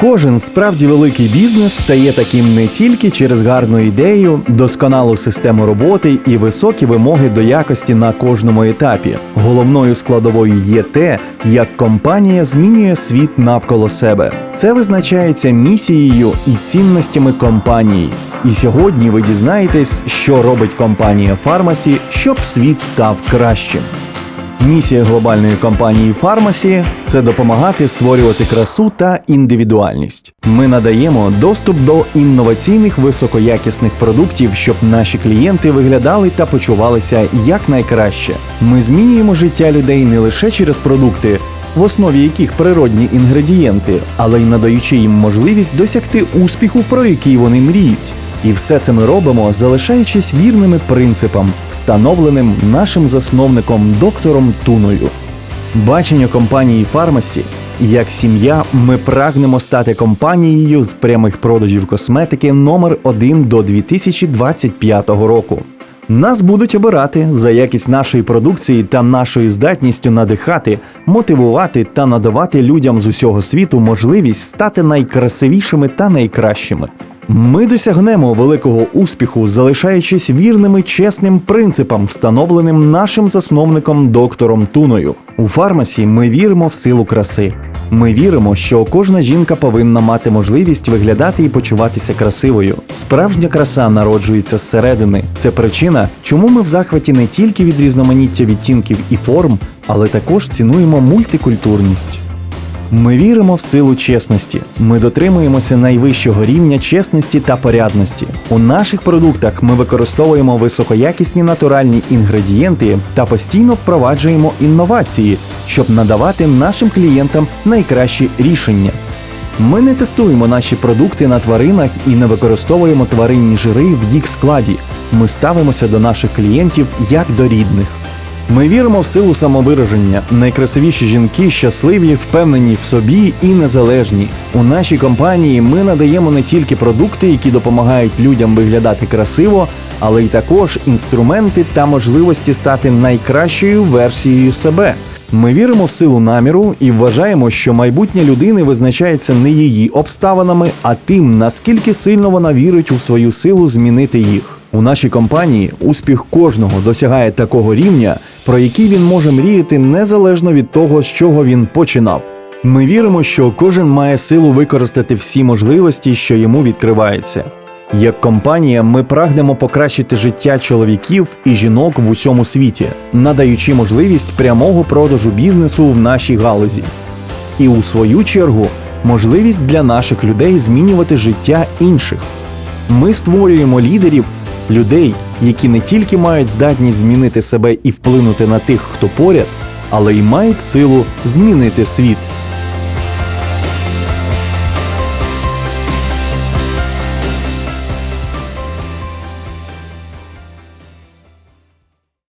Кожен справді великий бізнес стає таким не тільки через гарну ідею, досконалу систему роботи і високі вимоги до якості на кожному етапі. Головною складовою є те, як компанія змінює світ навколо себе. Це визначається місією і цінностями компанії. І сьогодні ви дізнаєтесь, що робить компанія Фармасі, щоб світ став кращим. Місія глобальної компанії Фармасі це допомагати створювати красу та індивідуальність. Ми надаємо доступ до інноваційних високоякісних продуктів, щоб наші клієнти виглядали та почувалися якнайкраще. Ми змінюємо життя людей не лише через продукти, в основі яких природні інгредієнти, але й надаючи їм можливість досягти успіху, про який вони мріють. І все це ми робимо, залишаючись вірними принципам, встановленим нашим засновником доктором Туною. Бачення компанії Фармасі як сім'я, ми прагнемо стати компанією з прямих продажів косметики номер 1 до 2025 року. Нас будуть обирати за якість нашої продукції та нашою здатністю надихати, мотивувати та надавати людям з усього світу можливість стати найкрасивішими та найкращими. Ми досягнемо великого успіху, залишаючись вірними чесним принципам, встановленим нашим засновником доктором Туною. У фармасі ми віримо в силу краси. Ми віримо, що кожна жінка повинна мати можливість виглядати і почуватися красивою. Справжня краса народжується зсередини. Це причина, чому ми в захваті не тільки від різноманіття відтінків і форм, але також цінуємо мультикультурність. Ми віримо в силу чесності. Ми дотримуємося найвищого рівня чесності та порядності. У наших продуктах ми використовуємо високоякісні натуральні інгредієнти та постійно впроваджуємо інновації, щоб надавати нашим клієнтам найкращі рішення. Ми не тестуємо наші продукти на тваринах і не використовуємо тваринні жири в їх складі. Ми ставимося до наших клієнтів як до рідних. Ми віримо в силу самовираження. Найкрасивіші жінки щасливі, впевнені в собі і незалежні. У нашій компанії ми надаємо не тільки продукти, які допомагають людям виглядати красиво, але й також інструменти та можливості стати найкращою версією себе. Ми віримо в силу наміру і вважаємо, що майбутнє людини визначається не її обставинами, а тим, наскільки сильно вона вірить у свою силу змінити їх. У нашій компанії успіх кожного досягає такого рівня, про який він може мріяти незалежно від того, з чого він починав. Ми віримо, що кожен має силу використати всі можливості, що йому відкриваються. Як компанія, ми прагнемо покращити життя чоловіків і жінок в усьому світі, надаючи можливість прямого продажу бізнесу в нашій галузі. І у свою чергу можливість для наших людей змінювати життя інших. Ми створюємо лідерів, людей, які не тільки мають здатність змінити себе і вплинути на тих, хто поряд, але й мають силу змінити світ.